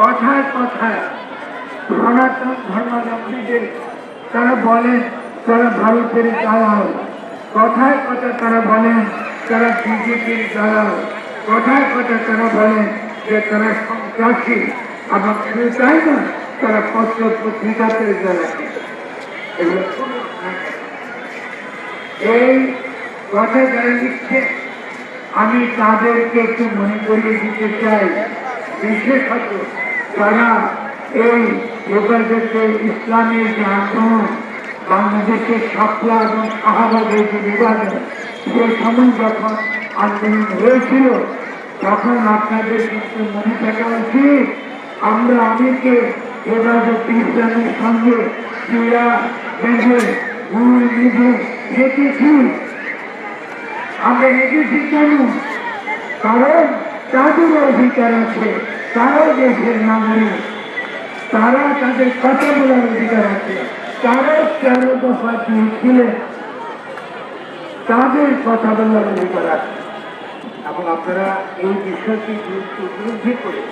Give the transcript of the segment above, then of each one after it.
কথায় কথায় সনাতন ধর্মাবলম্বীদের তারা বলেন তারা ভারতের দালাল। কথায় কথায় তারা বলেন তারা বিজেপির দালাল। কথায় কথায় তারা বলেন যে তারা সন্ত্রাসী এবং শুধু তাই না, তারা পত্র পত্রিকাতে এগুলো এই কথা যারা লিখছে, আমি তাদেরকে একটু মনে করিয়ে দিতে চাই। বিশেষত তারা এই হেফাজতে ইসলামের যে আন্দোলন বাংলাদেশের সাপলা এবং শাহবাগের যে বিভাজন সে সময় যখন আন্দোলন হয়েছিল, তখন আপনাদের কিন্তু মনে থাকা উচিত, আমরা অনেকে হেফাজত ইসলামের সঙ্গে ক্রীড়া বেঁধে মূল বেঁধে হেঁটেছি আমরা হেঁটেছি কেন? কারণ তাদের অধিকার আছে। তারাও দেশের নাগরিক। তারা তাদের কথা বলার অধিকার আছে। তারাও তেরো দফা দিয়েছিলেন তাদের কথা বলার অধিকার আছে। এবং আপনারা এই বিষয়টি গুরুত্ব উপলব্ধি করে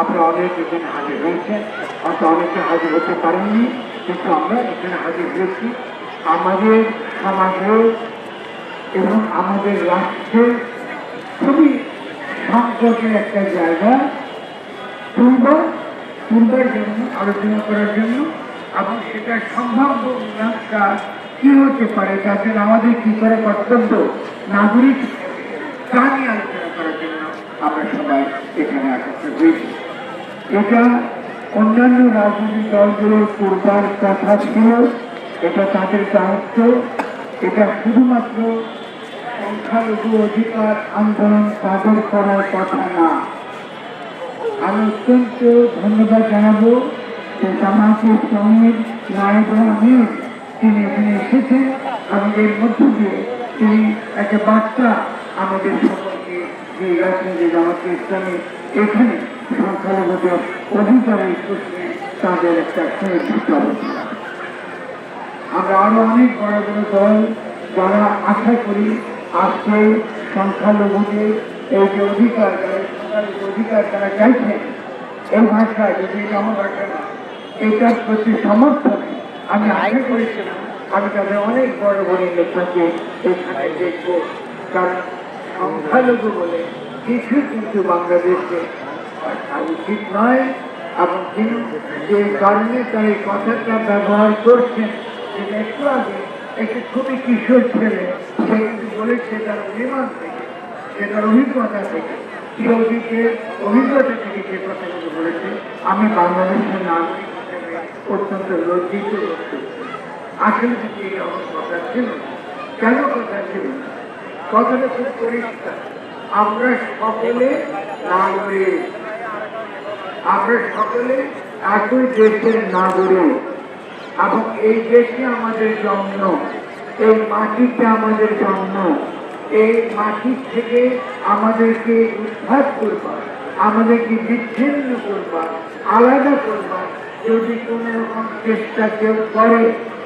আপনারা অনেক এখানে হাজির হয়েছেন। হয়তো অনেকে হাজির হতে পারেননি, কিন্তু আমরা এখানে হাজির হয়েছি। আমাদের সমাজের এবং আমাদের রাষ্ট্রের খুবই সংকটের একটা জায়গা। তুলব তুলবার জন্য, আলোচনা করার জন্য, এবং সেটা সম্ভাব্য মীমাংসা কি হতে পারে যাতে আমাদের কি করে কর্তব্য? নাগরিক তা নিয়ে আলোচনা করার জন্য আমরা সবাই এখানে একত্র হয়েছি। এটা অন্যান্য রাজনৈতিক দলগুলোর করবার কথা ছিল, এটা তাদের দায়িত্ব, এটা শুধুমাত্র সংখ্যালঘু অধিকার আন্দোলন তাদের করার কথা না। আমি অত্যন্ত ধন্যবাদ জানাব যে জামাতের সংগীত নায়ক আমির তিনি এখানে এসেছেন আমাদের মধ্য দিয়ে তিনি একটা বার্তা আমাদের সকলকে দিয়ে গেছেন যে জামাতে ইসলামী এখানে সংখ্যালঘুদের অধিকারের প্রশ্নে তাদের একটা সুনিশ্চিত আমরা আরও অনেক বড় বড় দল যারা আশা করি আজকে সংখ্যালঘুদের এই যে অধিকার অধিকার তারা চাইছেন এই ভাষা যদি আমার ভাষা না এটার প্রতি সমর্থনে আমি আশা করেছিলাম, আমি তাদের অনেক বড় বড় নেতাকে এখানে দেখব। কারণ সংখ্যালঘু বলে কিছু কিন্তু বাংলাদেশে উচিত নয়, এবং তিনি যে কারণে তার এই কথাটা ব্যবহার করছেন একটু আগে একটি খুবই কিশোর ছেলে, সে কিন্তু বলেছে তার অভিমান থেকে সে তার অভিজ্ঞতা থেকে সৌদিকের অভিজ্ঞতা থেকে যে কথাগুলো বলেছে, আমি বাংলাদেশের নাগরিক অত্যন্ত লজ্জিত বোধ। আসলে কিন্তু এই কথা ছিল। কেন কথা ছিল? কথাটা খুব পরিষ্কার। আমরা সকলে নাগরিক। আমরা সকলে একই দেশের নাগরিক। এবং এই দেশে আমাদের জন্ম, এই মাটিতে আমাদের জন্ম। এই মাটির থেকে আমাদেরকে উদ্ধার করবা আমাদেরকে বিচ্ছিন্ন করবা আলাদা করবা যদি কোনো রকম চেষ্টা কেউ করে,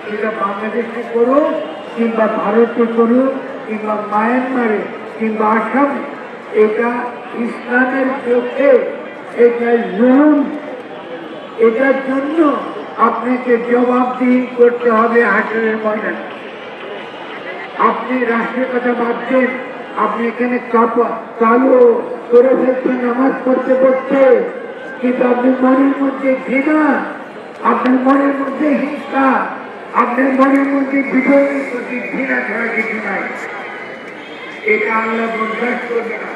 সেটা বাংলাদেশে করুক, কিংবা ভারতে করুক, কিংবা মায়ানমারে, কিংবা আসামে, এটা ইসলামের চোখে এটা জুলুম। এটার জন্য আপনাকে জবাবদিহি করতে হবে হাসরের ময়দানে। আপনি রাষ্ট্রের কথা ভাবছেন, আপনি এখানে কালো করে ফেলছেন, নামাজ পড়তে পড়তে। কিন্তু আপনার মনের মধ্যে ঘৃণা, আপনার মনের মধ্যে হিংসা, আপনার মনের মধ্যে বিজয়ের প্রতি ঘৃণা ছাড়া কিছু নাই। এটা আল্লাহ বরদাস্ত করবে না,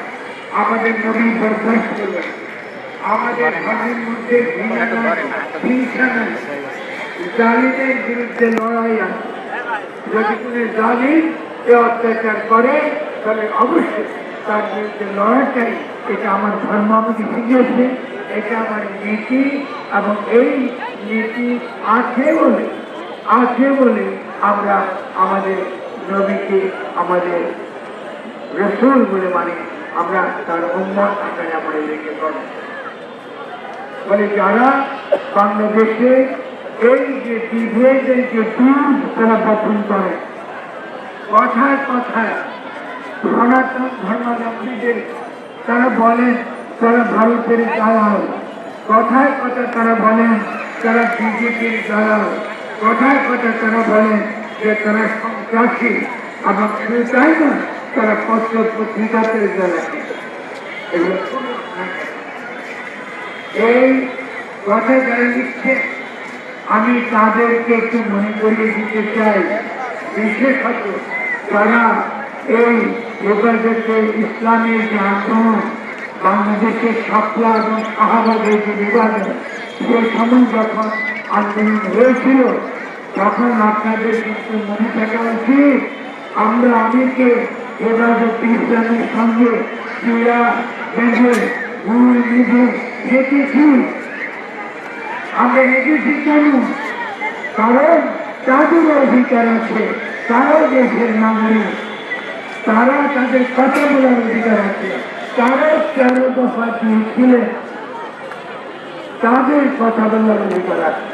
আমাদের নবী বরদাস্ত করবে না। আমাদের ধর্মের মধ্যে ঘৃণা নাই, হিংসা নাই। জালিমের বিরুদ্ধে লড়াই আছে। যদি কোনো জালিম এ অত্যাচার করে তাহলে অবশ্যই তার বিরুদ্ধে লড়াটাই এটা আমার ধর্ম আমাকে শিখিয়েছে? এটা আমার নীতি, এবং এই নীতি আছে বলে আছে বলে আমরা আমাদের নবীকে, আমাদের রসুল বলে মানে আমরা তার উন্মত আকারে আমরা রেখে করব বলে যারা বাংলাদেশে এই যে বিভেদের যে দুধ তারা বপন করে। কথায় কথায় সনাতন ধর্মাবলম্বীদের তারা বলেন তারা ভারতের দালাল। কথায় কথা তারা বলেন তারা বিজেপির দালাল। কথায় কথা তারা বলেন যে তারা সন্ত্রাসী এবং শুধু তাই না, তারা পত্র পত্রিকাতে জ্বালাচ্ছে এই কথা যারা লিখছে আমি তাদেরকে একটু মনে করিয়ে দিতে চাই। বিশেষত তারা এই হেফাজতে ইসলামের যে আন্দোলন বাংলাদেশের সাপলা এবং শাহবাগের যে বিভাজন, সে সময় যখন আন্দোলন হয়েছিল, তখন আপনাদের কিন্তু মনে থাকা উচিত, আমরা অনেকে হেফাজত ইসলামের সঙ্গে ক্রীড়া বেঁধে ভুল নিজে হেঁটেছি আমরা হেঁটেছি কেন কারণ তাদের অধিকার আছে, তারাও দেশের নাগরিক। তারা তাদের কথা বলার অধিকার আছে, তারাও তেরো দফা দিয়েছিলেন তাদের কথা বলার অধিকার আছে।